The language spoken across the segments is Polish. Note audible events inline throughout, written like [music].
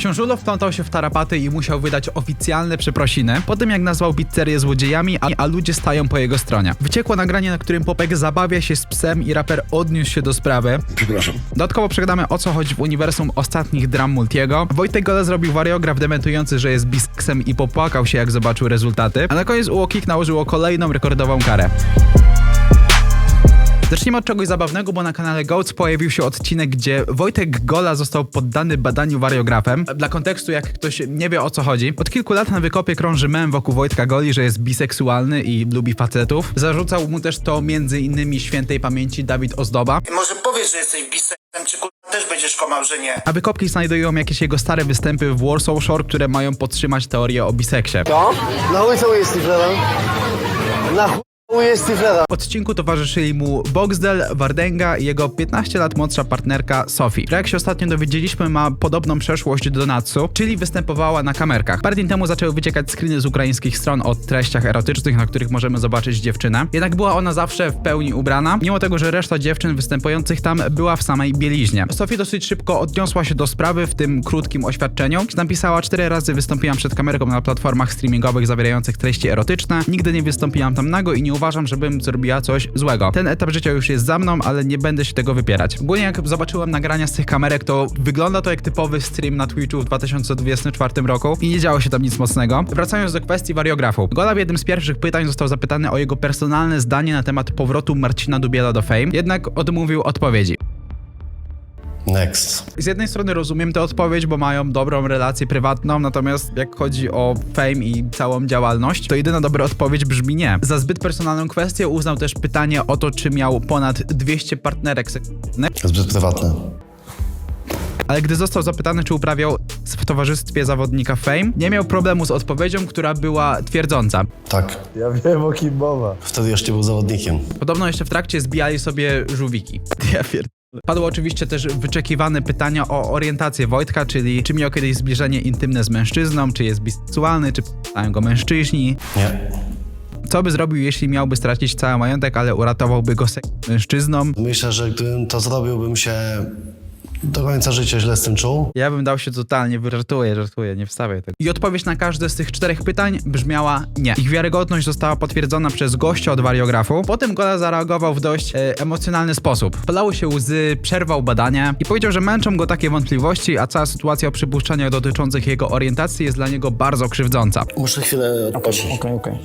Książulo wplątał się w tarapaty i musiał wydać oficjalne przeprosiny po tym, jak nazwał pizzerię złodziejami, a, a ludzie stają po jego stronie. Wyciekło nagranie, na którym Popek zabawia się z psem i raper odniósł się do sprawy. Przepraszam. Dodatkowo przegadamy o co chodzi w uniwersum ostatnich dram Multiego. Wojtek Gola zrobił wariograf dementujący, że jest biseksem i popłakał się jak zobaczył rezultaty. A na koniec UOKiK nałożyło kolejną rekordową karę. Zacznijmy od czegoś zabawnego, bo na kanale Goats pojawił się odcinek, gdzie Wojtek Gola został poddany badaniu wariografem. Dla kontekstu, jak ktoś nie wie o co chodzi, od kilku lat na wykopie krąży mem wokół Wojtka Goli, że jest biseksualny i lubi facetów. Zarzucał mu też to między innymi świętej pamięci Dawid Ozdoba. Może powiesz, że jesteś biseksem, czy kurwa też będziesz komał, że nie? A wykopki znajdują jakieś jego stare występy w Warsaw Shore, które mają podtrzymać teorię o biseksie. No? Na chuj co jest Stiflera? Na chuj jest? W odcinku towarzyszyli mu Boxdel, Wardenga i jego 15 lat młodsza partnerka Sophie. która, Jak się ostatnio dowiedzieliśmy, ma podobną przeszłość do Natsu, czyli występowała na kamerkach. Parę dni temu zaczęły wyciekać screeny z ukraińskich stron o treściach erotycznych, na których możemy zobaczyć dziewczynę. Jednak była ona zawsze w pełni ubrana, mimo tego, że reszta dziewczyn występujących tam była w samej bieliźnie. Sophie dosyć szybko odniosła się do sprawy w tym krótkim oświadczeniu. Napisała cztery razy wystąpiłam przed kamerką na platformach streamingowych zawierających treści erotyczne. Nigdy nie wystąpiłam tam nago i nie uważam, żebym zrobiła coś złego. Ten etap życia już jest za mną, ale nie będę się tego wypierać. Ogólnie jak zobaczyłem nagrania z tych kamerek, to wygląda to jak typowy stream na Twitchu w 2024 roku i nie działo się tam nic mocnego. Wracając do kwestii wariografu. Gola w jednym z pierwszych pytań został zapytany o jego personalne zdanie na temat powrotu Marcina Dubiela do Fame, jednak odmówił odpowiedzi. Next. Z jednej strony rozumiem tę odpowiedź, bo mają dobrą relację prywatną, natomiast jak chodzi o fame i całą działalność, to jedyna dobra odpowiedź brzmi nie. Za zbyt personalną kwestię uznał też pytanie o to, czy miał ponad 200 partnerek seksualnych, Zbyt prywatne. ale gdy został zapytany, czy uprawiał w towarzystwie zawodnika fame, nie miał problemu z odpowiedzią, która była twierdząca. Tak. Ja wiem o kim mowa. Wtedy jeszcze był zawodnikiem. Podobno jeszcze w trakcie zbijali sobie żółwiki. [laughs] Ja pierd... Padło oczywiście też wyczekiwane pytania o orientację Wojtka, czyli czy miał kiedyś zbliżenie intymne z mężczyzną, czy jest biseksualny, czy pytają go mężczyźni. Nie. Co by zrobił, jeśli miałby stracić cały majątek, ale uratowałby go seks z mężczyzną? Myślę, że gdybym to zrobił, bym się do końca życia źle z tym czuł. Ja bym dał się totalnie, żartuję, żartuję, nie wstawię tego. I odpowiedź na każde z tych czterech pytań brzmiała nie. Ich wiarygodność została potwierdzona przez gościa od wariografu. Potem Gola zareagował w dość e, emocjonalny sposób. Palały się łzy, przerwał badanie i powiedział, że męczą go takie wątpliwości, a cała sytuacja o przypuszczeniach dotyczących jego orientacji jest dla niego bardzo krzywdząca. Muszę chwilę odpocząć. Okej, okej.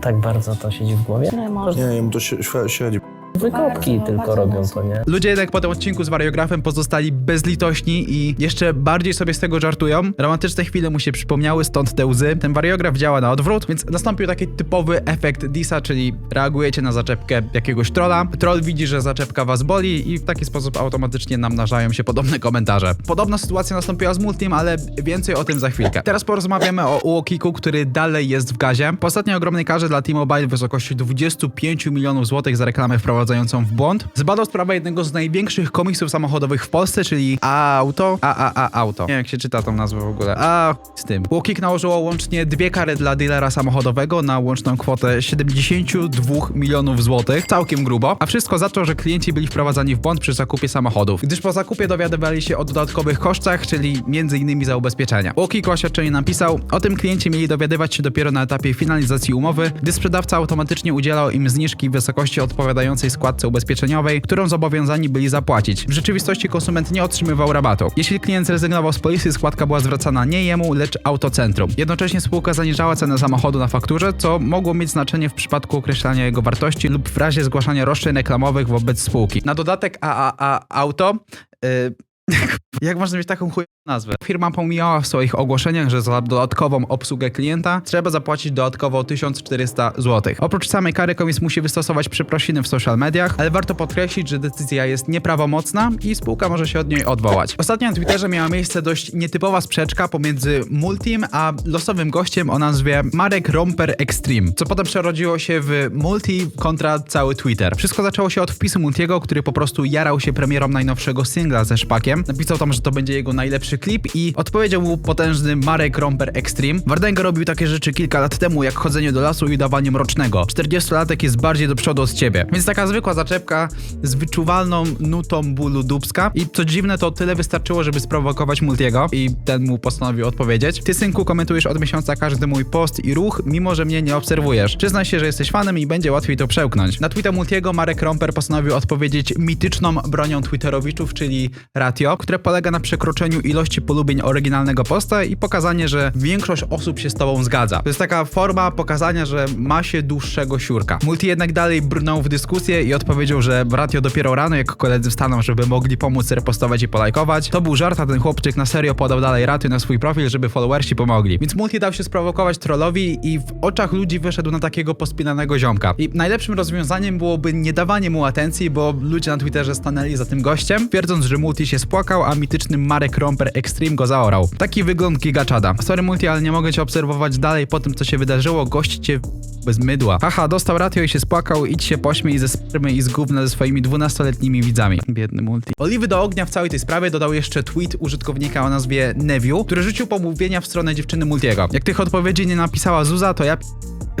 Tak bardzo to siedzi w głowie? Nie, może Nie, jemu to się, średzi. Wykopki tylko robią to, nie? Ludzie jednak po tym odcinku z wariografem pozostali bezlitośni i jeszcze bardziej sobie z tego żartują. Romantyczne chwile mu się przypomniały, stąd te łzy. Ten wariograf działa na odwrót, więc nastąpił taki typowy efekt Disa, czyli reagujecie na zaczepkę jakiegoś trolla. Troll widzi, że zaczepka was boli i w taki sposób automatycznie namnażają się podobne komentarze. Podobna sytuacja nastąpiła z Multim, ale więcej o tym za chwilkę. Teraz porozmawiamy o UOKiku, który dalej jest w gazie. Po ostatniej ogromnej karze dla T-Mobile w wysokości 25 milionów złotych za reklamę wprowadzającą w błąd, zbadał sprawę jednego z największych komiksów samochodowych w Polsce, czyli Auto. A, a, a, Auto. Nie wiem, jak się czyta tą nazwę w ogóle. A, z tym. UOKiK nałożyło łącznie dwie kary dla dealera samochodowego na łączną kwotę 72 milionów złotych. Całkiem grubo. A wszystko za to, że klienci byli wprowadzani w błąd przy zakupie samochodów. Gdyż po zakupie dowiadywali się o dodatkowych kosztach, czyli innymi za ubezpieczenia. UOKiK oświadczenie napisał, o tym klienci mieli dowiadywać się dopiero na etapie finalizacji umowy, gdy sprzedawca automatycznie udzielał im zniżki w wysokości odpowiadającej składce ubezpieczeniowej, którą zobowiązani byli zapłacić. W rzeczywistości konsument nie otrzymywał rabatu. Jeśli klient zrezygnował z polisy, składka była zwracana nie jemu, lecz autocentrum. Jednocześnie spółka zaniżała cenę samochodu na fakturze, co mogło mieć znaczenie w przypadku określania jego wartości lub w razie zgłaszania roszczeń reklamowych wobec spółki. Na dodatek AAA Auto. Yy, [laughs] jak można mieć taką chujową nazwę? Firma pomijała w swoich ogłoszeniach, że za dodatkową obsługę klienta trzeba zapłacić dodatkowo 1400 zł. Oprócz samej kary komis musi wystosować przeprosiny w social mediach, ale warto podkreślić, że decyzja jest nieprawomocna i spółka może się od niej odwołać. Ostatnio na Twitterze miała miejsce dość nietypowa sprzeczka pomiędzy Multim a losowym gościem o nazwie Marek Romper Extreme, co potem przerodziło się w Multi kontra cały Twitter. Wszystko zaczęło się od wpisu Multiego, który po prostu jarał się premierą najnowszego singla ze Szpakiem, Multikiem. Napisał tam, że to będzie jego najlepszy klip i odpowiedział mu potężny Marek Romper Extreme. Wardenga robił takie rzeczy kilka lat temu, jak chodzenie do lasu i udawanie mrocznego. 40-latek jest bardziej do przodu od ciebie. Więc taka zwykła zaczepka z wyczuwalną nutą bólu dubska i co dziwne, to tyle wystarczyło, żeby sprowokować Multiego i ten mu postanowił odpowiedzieć. Ty, synku, komentujesz od miesiąca każdy mój post i ruch, mimo że mnie nie obserwujesz. Przyznaj się, że jesteś fanem i będzie łatwiej to przełknąć. Na tweeta Multiego Marek Romper postanowił odpowiedzieć mityczną bronią Twitterowiczów, czyli ratio, które polega na przekroczeniu ilości polubień oryginalnego posta i pokazanie, że większość osób się z tobą zgadza. To jest taka forma pokazania, że ma się dłuższego siurka. Multi jednak dalej brnął w dyskusję i odpowiedział, że ratio dopiero rano, jak koledzy wstaną, żeby mogli pomóc repostować i polajkować. To był żart, a ten chłopczyk na serio podał dalej ratio na swój profil, żeby followersi pomogli. Więc Multi dał się sprowokować trollowi i w oczach ludzi wyszedł na takiego pospinanego ziomka. I najlepszym rozwiązaniem byłoby nie dawanie mu atencji, bo ludzie na Twitterze stanęli za tym gościem, twierdząc, że Multi się spłakał, a mityczny Marek Romper Extreme go zaorał. Taki wygląd gigaczada. Sorry Multi, ale nie mogę cię obserwować dalej po tym, co się wydarzyło. Gość cię bez mydła. Haha, dostał ratio i się spłakał, idź się pośmiej ze spermy i z gówna ze swoimi 12-letnimi widzami. Biedny Multi. Oliwy do ognia w całej tej sprawie dodał jeszcze tweet użytkownika o nazwie Neviu, który rzucił pomówienia w stronę dziewczyny Multiego. Jak tych odpowiedzi nie napisała Zuza, to ja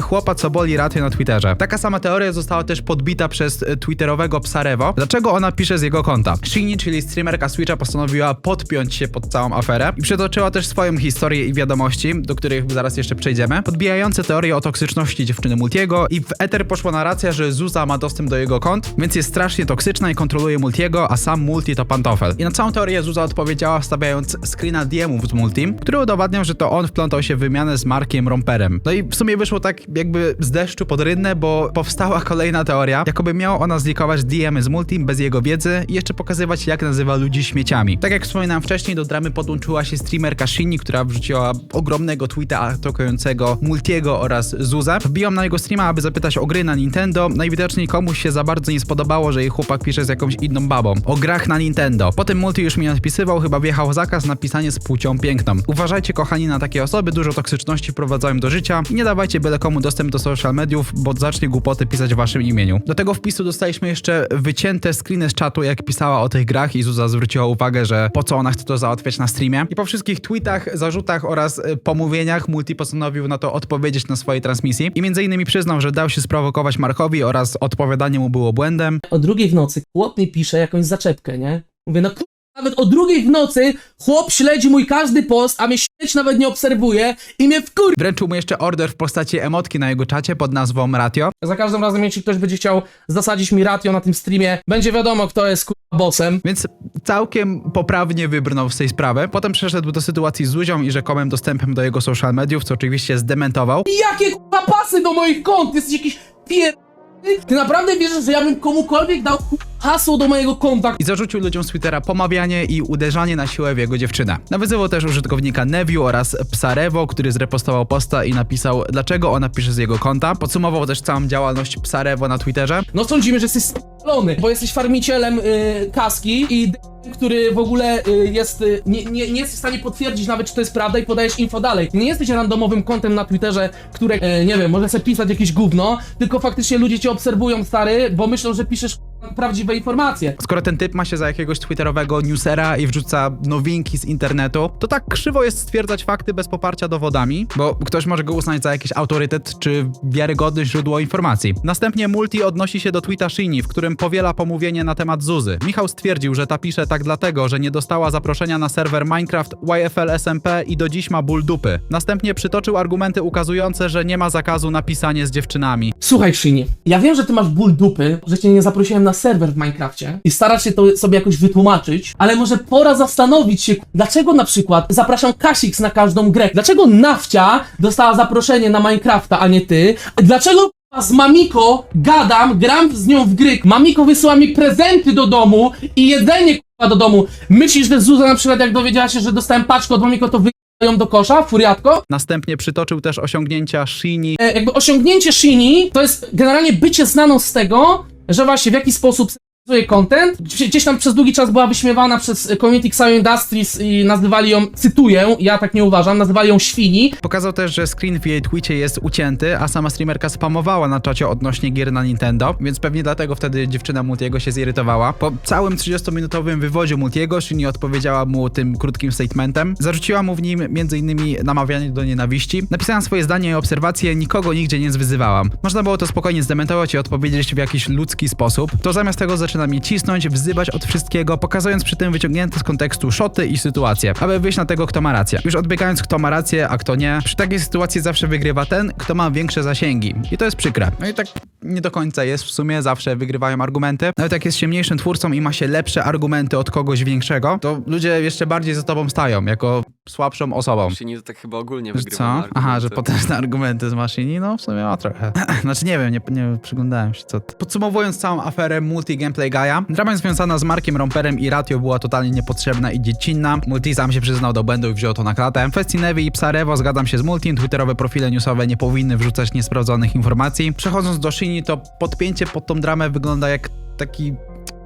chłopa, co boli ratio na Twitterze. Taka sama teoria została też podbita przez e, twitterowego Psarewo. Dlaczego ona pisze z jego konta? Shini, czyli streamerka Switcha, postanowiła podpiąć się pod całą aferę i przytoczyła też swoją historię i wiadomości, do których zaraz jeszcze przejdziemy, podbijające teorię o toksyczności dziewczyny Multiego i w eter poszła narracja, że Zuza ma dostęp do jego kont, więc jest strasznie toksyczna i kontroluje Multiego, a sam Multi to pantofel. I na całą teorię Zuza odpowiedziała wstawiając screena DMów z Multim, który udowadniał, że to on wplątał się w wymianę z Markiem Romperem. No i w sumie wyszło tak jakby z deszczu pod rynnę, bo powstała kolejna teoria, jakoby miała ona zlikować DM z Multim bez jego wiedzy i jeszcze pokazywać jak nazywa ludzi śmieciami. Tak jak wspominałem wcześniej, do dramy podłączyła się streamerka Shinni, która wrzuciła ogromnego tweeta atakującego Multiego oraz Zuzę. Wbiłam na jego streama, aby zapytać o gry na Nintendo. Najwidoczniej komuś się za bardzo nie spodobało, że jej chłopak pisze z jakąś inną babą. O grach na Nintendo. Potem Multi już mi odpisywał, chyba wjechał zakaz na pisanie z płcią piękną. Uważajcie kochani na takie osoby, dużo toksyczności wprowadzają do życia i nie dawajcie byle komu dostęp do social mediów, bo zacznie głupoty pisać w waszym imieniu. Do tego wpisu dostaliśmy jeszcze wycięte screeny z czatu, jak pisała o tych grach i Zuza zwróciła uwagę, że po co ona chce to załatwiać na streamie. I po wszystkich tweetach, zarzutach oraz y, pomówieniach Multi postanowił na to odpowiedzieć na swojej transmisji i między innymi przyznał, że dał się sprowokować Markowi oraz odpowiadanie mu było błędem. o drugiej w nocy chłop mi pisze jakąś zaczepkę, nie? Mówię, no. Nawet o drugiej w nocy chłop śledzi mój każdy post, a mnie śledź nawet nie obserwuje i mnie wkur... Wręczył mu jeszcze order w postaci emotki na jego czacie pod nazwą Ratio. Za każdym razem, jeśli ktoś będzie chciał zasadzić mi ratio na tym streamie, będzie wiadomo, kto jest kurwa bossem. Więc całkiem poprawnie wybrnął z tej sprawy. Potem przeszedł do sytuacji z Zuzią i rzekomym dostępem do jego social mediów, co oczywiście zdementował. I jakie kurwa pasy do moich kont? Jesteś jakiś pier... Ty naprawdę wierzysz, że ja bym komukolwiek dał hasło do mojego konta? I zarzucił ludziom z Twittera pomawianie i uderzanie na siłę w jego dziewczynę. Nawiązywał też użytkownika Neviu oraz Psarewo, który zrepostował posta i napisał, dlaczego ona pisze z jego konta. Podsumował też całą działalność Psarewo na Twitterze. No sądzimy, że jesteś spalony, bo jesteś farmicielem y, kaski i d- który w ogóle y, jest, y, nie, nie, nie jest w stanie potwierdzić nawet, czy to jest prawda i podajesz info dalej. Nie jesteś randomowym kontem na Twitterze, które, y, nie wiem, może sobie pisać jakieś gówno, tylko faktycznie ludzie cię obserwują, stary, bo myślą, że piszesz prawdziwe informacje. Skoro ten typ ma się za jakiegoś twitterowego newsera i wrzuca nowinki z internetu, to tak krzywo jest stwierdzać fakty bez poparcia dowodami, bo ktoś może go uznać za jakiś autorytet czy wiarygodne źródło informacji. Następnie Multi odnosi się do tweeta Shini, w którym powiela pomówienie na temat Zuzy. Michał stwierdził, że ta pisze tak dlatego, że nie dostała zaproszenia na serwer Minecraft YFL SMP i do dziś ma ból dupy. Następnie przytoczył argumenty ukazujące, że nie ma zakazu na pisanie z dziewczynami. Słuchaj, Shini, ja wiem, że ty masz ból dupy, że cię nie zaprosiłem na serwer w Minecrafcie i starasz się to sobie jakoś wytłumaczyć, ale może pora zastanowić się, dlaczego na przykład zapraszam Kasix na każdą grę? Dlaczego Nafcia dostała zaproszenie na Minecrafta, a nie ty? Dlaczego z Mamiko gadam, gram z nią w gry, Mamiko wysyła mi prezenty do domu i jedzenie k***a do domu. Myślisz, że Zuza na przykład jak dowiedziała się, że dostałem paczkę od Mamiko, to wy ją do kosza, furiatko? Następnie przytoczył też osiągnięcia Shini e, jakby osiągnięcie Shini to jest generalnie bycie znaną z tego, że właśnie w jaki sposób zły content. Gdzieś tam przez długi czas była wyśmiewana przez community Xayo Industries i nazywali ją, cytuję, ja tak nie uważam, nazywali ją świni. Pokazał też, że screen w jej Twitchie jest ucięty, a sama streamerka spamowała na czacie odnośnie gier na Nintendo, więc pewnie dlatego wtedy dziewczyna Multiego się zirytowała. Po całym 30-minutowym wywodzie Multiego Shinji odpowiedziała mu tym krótkim statementem. Zarzuciła mu w nim m.in. namawianie do nienawiści. Napisałam swoje zdanie i obserwacje, nikogo nigdzie nie zwyzywałam. Można było to spokojnie zdementować i odpowiedzieć w jakiś ludzki sposób. To zamiast tego zaczyna mnie cisnąć, wzywać od wszystkiego, pokazując przy tym wyciągnięte z kontekstu szoty i sytuacje, aby wyjść na tego, kto ma rację. Już odbiegając, kto ma rację, a kto nie, przy takiej sytuacji zawsze wygrywa ten, kto ma większe zasięgi. I to jest przykre. No i tak nie do końca jest w sumie, zawsze wygrywają argumenty. Nawet jak jest się mniejszym twórcą i ma się lepsze argumenty od kogoś większego, to ludzie jeszcze bardziej za tobą stają, jako słabszą osobą. Shinji to tak chyba ogólnie wygrywa Co? na Aha, że potężne argumenty z maszyni? No, w sumie ma trochę. [clears throat] znaczy, nie wiem, nie, nie przyglądałem się co. Podsumowując całą aferę Multi Gameplay Gaia, drama związana z Markiem Romperem i Ratio była totalnie niepotrzebna i dziecinna. Multi sam się przyznał do błędu i wziął to na klatę. W kwestii Nevi i Psarevo zgadzam się z Multim, twitterowe profile newsowe nie powinny wrzucać niesprawdzonych informacji. Przechodząc do Shini, to podpięcie pod tą dramę wygląda jak taki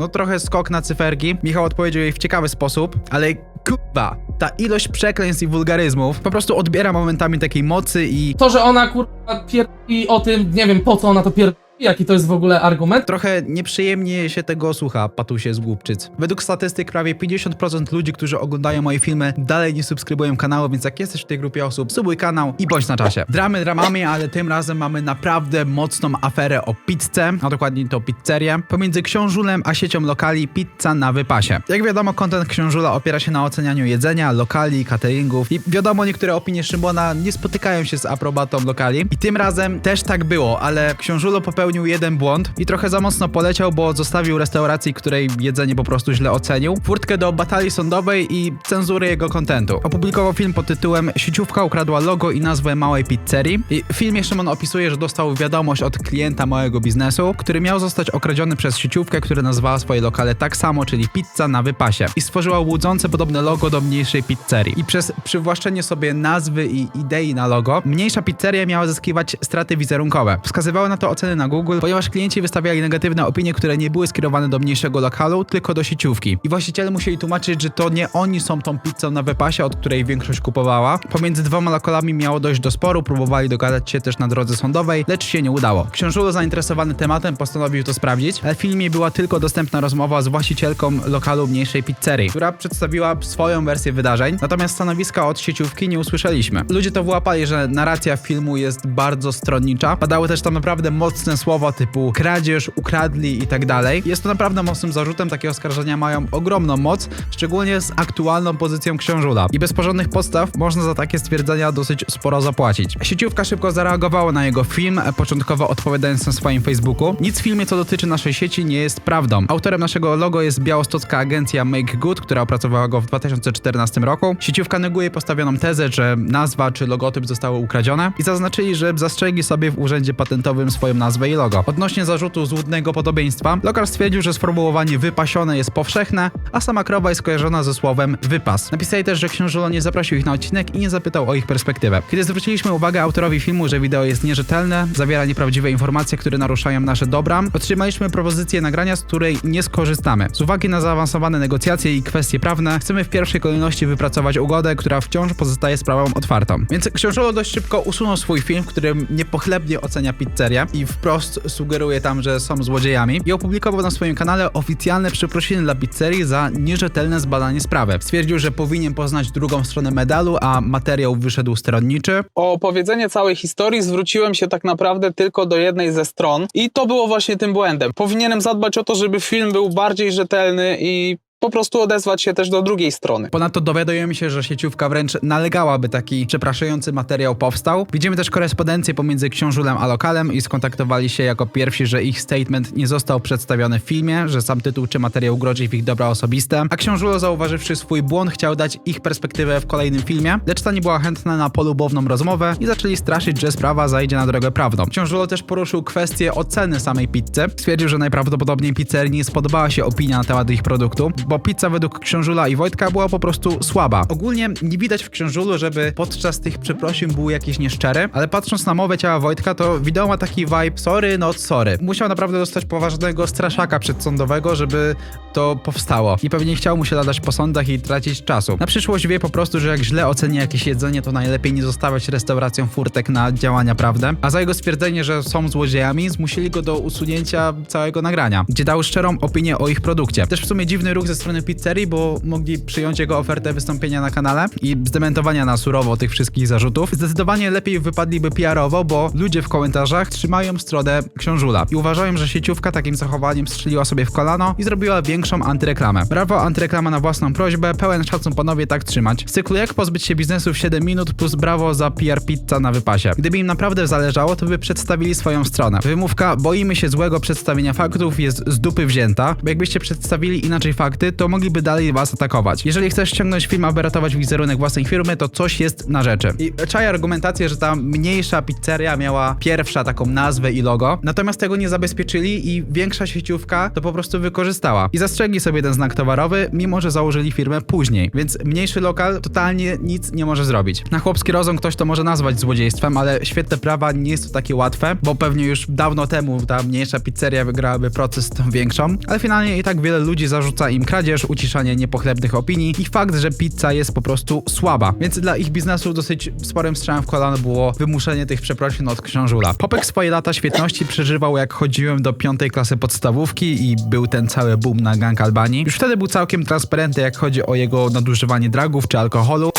no trochę skok na cyferki. Michał odpowiedział jej w ciekawy sposób, ale kurwa, ta ilość przekleństw i wulgaryzmów po prostu odbiera momentami takiej mocy i To, że ona kurwa pierdoli o tym, nie wiem po co ona to pierdoli, jaki to jest w ogóle argument. trochę nieprzyjemnie się tego słucha, patusie z głupczyc. Według statystyk prawie 50% ludzi, którzy oglądają moje filmy, dalej nie subskrybują kanału, więc jak jesteś w tej grupie osób, subuj kanał i bądź na czasie. Dramy dramami, ale tym razem mamy naprawdę mocną aferę o pizzę, a dokładniej to pizzerię, pomiędzy Książulem a siecią lokali Pizza na Wypasie. Jak wiadomo, content Książula opiera się na ocenianiu jedzenia, lokali, cateringów i wiadomo, niektóre opinie Szymona nie spotykają się z aprobatą lokali i tym razem też tak było, ale Książulo popełnił jeden błąd i trochę za mocno poleciał, bo zostawił restauracji, której jedzenie po prostu źle ocenił, furtkę do batalii sądowej i cenzury jego kontentu. Opublikował film pod tytułem Sieciówka ukradła logo i nazwę małej pizzerii i w filmie Szymon opisuje, że dostał wiadomość od klienta małego biznesu, który miał zostać okradziony przez sieciówkę, która nazwała swoje lokale tak samo, czyli pizza na wypasie i stworzyła łudzące podobne logo do mniejszej pizzerii. I przez przywłaszczenie sobie nazwy i idei na logo, mniejsza pizzeria miała zyskiwać straty wizerunkowe. Wskazywały na to oceny na Google, ponieważ klienci wystawiali negatywne opinie, które nie były skierowane do mniejszego lokalu, tylko do sieciówki. I właściciele musieli tłumaczyć, że to nie oni są tą pizzą na wypasie, od której większość kupowała. Pomiędzy dwoma lokalami miało dojść do sporu, próbowali dogadać się też na drodze sądowej, lecz się nie udało. Książulo zainteresowany tematem postanowił to sprawdzić, ale w filmie była tylko dostępna rozmowa z właścicielką lokalu mniejszej pizzerii, która przedstawiła swoją wersję wydarzeń, natomiast stanowiska od sieciówki nie usłyszeliśmy. Ludzie to wyłapali, że narracja filmu jest bardzo stronnicza. Padały też tam naprawdę mocne słowa typu kradzież, ukradli i tak dalej. Jest to naprawdę mocnym zarzutem, takie oskarżenia mają ogromną moc, szczególnie z aktualną pozycją książula. I bez porządnych podstaw można za takie stwierdzenia dosyć sporo zapłacić. Sieciówka szybko zareagowała na jego film, początkowo odpowiadając na swoim Facebooku. Nic w filmie, co dotyczy naszej sieci, nie jest prawdą. Autorem naszego logo jest białostocka agencja Make Good, która opracowała go w 2014 roku. Sieciówka neguje postawioną tezę, że nazwa czy logotyp zostały ukradzione i zaznaczyli, że zastrzegli sobie w urzędzie patentowym swoją nazwę logo. Odnośnie zarzutu złudnego podobieństwa, lokal stwierdził, że sformułowanie wypasione jest powszechne, a sama krowa jest kojarzona ze słowem wypas. Napisali też, że książulo nie zaprosił ich na odcinek i nie zapytał o ich perspektywę. Kiedy zwróciliśmy uwagę autorowi filmu, że wideo jest nierzetelne, zawiera nieprawdziwe informacje, które naruszają nasze dobra, otrzymaliśmy propozycję nagrania, z której nie skorzystamy. Z uwagi na zaawansowane negocjacje i kwestie prawne, chcemy w pierwszej kolejności wypracować ugodę, która wciąż pozostaje sprawą otwartą. Więc książulo dość szybko usunął swój film, w którym niepochlebnie ocenia pizzerię i wprost sugeruje tam, że są złodziejami i opublikował na swoim kanale oficjalne przeprosiny dla pizzerii za nierzetelne zbadanie sprawy. Stwierdził, że powinien poznać drugą stronę medalu, a materiał wyszedł stronniczy. o opowiedzenie całej historii zwróciłem się tak naprawdę tylko do jednej ze stron i to było właśnie tym błędem. Powinienem zadbać o to, żeby film był bardziej rzetelny i po prostu odezwać się też do drugiej strony. Ponadto dowiadujemy się, że sieciówka wręcz nalegała, by taki przepraszający materiał powstał. Widzimy też korespondencję pomiędzy książulem a lokalem i skontaktowali się jako pierwsi, że ich statement nie został przedstawiony w filmie, że sam tytuł czy materiał grozi w ich dobra osobiste, a książulo zauważywszy swój błąd chciał dać ich perspektywę w kolejnym filmie, lecz ta nie była chętna na polubowną rozmowę i zaczęli straszyć, że sprawa zajdzie na drogę prawną. Książulo też poruszył kwestię oceny samej pizzy. Stwierdził, że najprawdopodobniej pizzerii nie spodobała się opinia na temat ich produktu, bo pizza według Książula i Wojtka była po prostu słaba. Ogólnie nie widać w Książulu, żeby podczas tych przeprosin był jakiś nieszczery, ale patrząc na mowę ciała Wojtka, to wideo ma taki vibe sorry, not sorry. Musiał naprawdę dostać poważnego straszaka przedsądowego, żeby to powstało. I pewnie chciał mu się ladać po sądach i tracić czasu. Na przyszłość wie po prostu, że jak źle oceni jakieś jedzenie, to najlepiej nie zostawiać restauracjom furtek na działania prawdę. A za jego stwierdzenie, że są złodziejami, zmusili go do usunięcia całego nagrania, gdzie dał szczerą opinię o ich produkcie. Też w sumie dziwny ruch ze strony pizzerii, bo mogli przyjąć jego ofertę wystąpienia na kanale i zdementowania na surowo tych wszystkich zarzutów. Zdecydowanie lepiej wypadliby PR-owo, bo ludzie w komentarzach trzymają stronę książula i uważają, że sieciówka takim zachowaniem strzeliła sobie w kolano i zrobiła większą antyreklamę. Brawo, antyreklama na własną prośbę, pełen szacun panowie tak trzymać. Z cyklu jak pozbyć się biznesu w 7 minut plus brawo za PR pizza na wypasie. Gdyby im naprawdę zależało, to by przedstawili swoją stronę. Wymówka boimy się złego przedstawienia faktów jest z dupy wzięta, bo jakbyście przedstawili inaczej fakty, to mogliby dalej was atakować. Jeżeli chcesz ściągnąć film, aby ratować wizerunek własnej firmy, to coś jest na rzeczy. I czaję argumentację, że ta mniejsza pizzeria miała pierwsza taką nazwę i logo, natomiast tego nie zabezpieczyli i większa sieciówka to po prostu wykorzystała. I zastrzegli sobie ten znak towarowy, mimo że założyli firmę później. Więc mniejszy lokal totalnie nic nie może zrobić. Na chłopski rozum ktoś to może nazwać złodziejstwem, ale świetne prawa nie jest to takie łatwe, bo pewnie już dawno temu ta mniejsza pizzeria wygrałaby proces z tą większą, ale finalnie i tak wiele ludzi zarzuca im kradzież, uciszanie niepochlebnych opinii i fakt, że pizza jest po prostu słaba. Więc dla ich biznesu dosyć sporym strzałem w kolano było wymuszenie tych przeprosin od książula. Popek swoje lata świetności przeżywał jak chodziłem do piątej klasy podstawówki i był ten cały boom na gang Albanii. Już wtedy był całkiem transparentny jak chodzi o jego nadużywanie dragów czy alkoholu.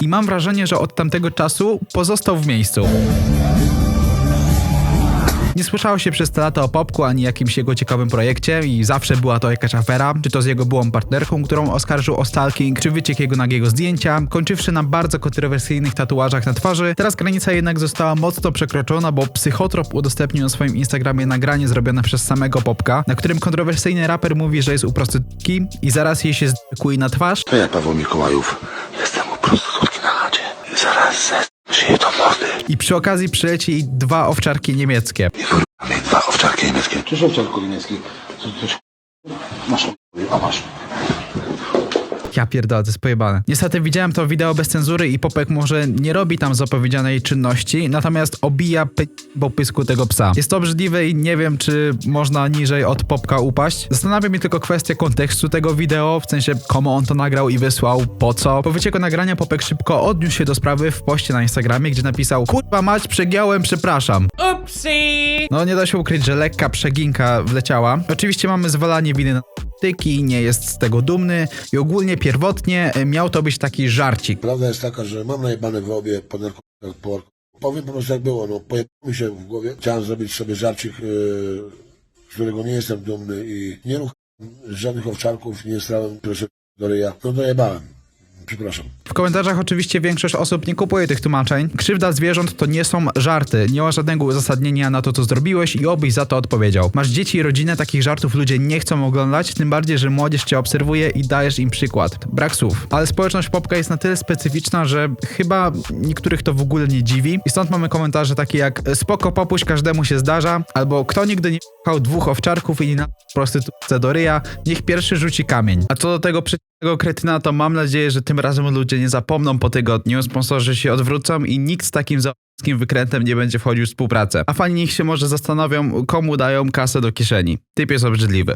I mam wrażenie, że od tamtego czasu pozostał w miejscu. Nie słyszało się przez te lata o Popku ani jakimś jego ciekawym projekcie i zawsze była to jakaś afera, czy to z jego byłą partnerką, którą oskarżył o stalking, czy wyciek jego nagiego zdjęcia, kończywszy na bardzo kontrowersyjnych tatuażach na twarzy. Teraz granica jednak została mocno przekroczona, bo Psychotrop udostępnił na swoim Instagramie nagranie zrobione przez samego Popka, na którym kontrowersyjny raper mówi, że jest u prostytutki i zaraz jej się zdekuje na twarz, To ja, Paweł Mikołajów, jestem u prostytutki na chacie. Zaraz i przy okazji przyleci dwa owczarki niemieckie. i wyrwamy dwa owczarki niemieckie. Czyż owczarku niemiecki? Co to coś Masz, a masz. Ja pierdolę, to jest pojebane. Niestety widziałem to wideo bez cenzury i Popek może nie robi tam zapowiedzianej czynności, natomiast obija p... po pysku tego psa. Jest to obrzydliwe i nie wiem, czy można niżej od Popka upaść. Zastanawia mnie tylko kwestia kontekstu tego wideo, w sensie komu on to nagrał i wysłał, po co. Po wycieku nagrania Popek szybko odniósł się do sprawy w poście na Instagramie, gdzie napisał Kurwa mać, przegiąłem, przepraszam. No nie da się ukryć, że lekka przeginka wleciała. Oczywiście mamy zwalanie winy na tyki, nie jest z tego dumny i ogólnie pierwotnie e, miał to być taki żarcik. Prawda jest taka, że mam najebane w obie po narkotykach. Powiem po prostu jak było, no pojebało mi się w głowie. Chciałem zrobić sobie żarcik, yy, z którego nie jestem dumny i nie ruchałem żadnych owczarków, nie strałem proszę do ryja. No dojebałem. Przepraszam. W komentarzach oczywiście większość osób nie kupuje tych tłumaczeń. Krzywda zwierząt to nie są żarty. Nie ma żadnego uzasadnienia na to, co zrobiłeś i obyś za to odpowiedział. Masz dzieci i rodzinę, takich żartów ludzie nie chcą oglądać, tym bardziej, że młodzież cię obserwuje i dajesz im przykład. Brak słów. Ale społeczność popka jest na tyle specyficzna, że chyba niektórych to w ogóle nie dziwi. I stąd mamy komentarze takie jak spoko popuść każdemu się zdarza, albo kto nigdy nie pchał dwóch owczarków i na prostytutce do ryja, niech pierwszy rzuci kamień. A co do tego przeciwnego kretyna, to mam nadzieję, że tym razem ludzie nie zapomną po tygodniu, sponsorzy się odwrócą i nikt z takim za***skim wykrętem nie będzie wchodził w współpracę. A fani niech się może zastanowią, komu dają kasę do kieszeni. Typ jest obrzydliwy.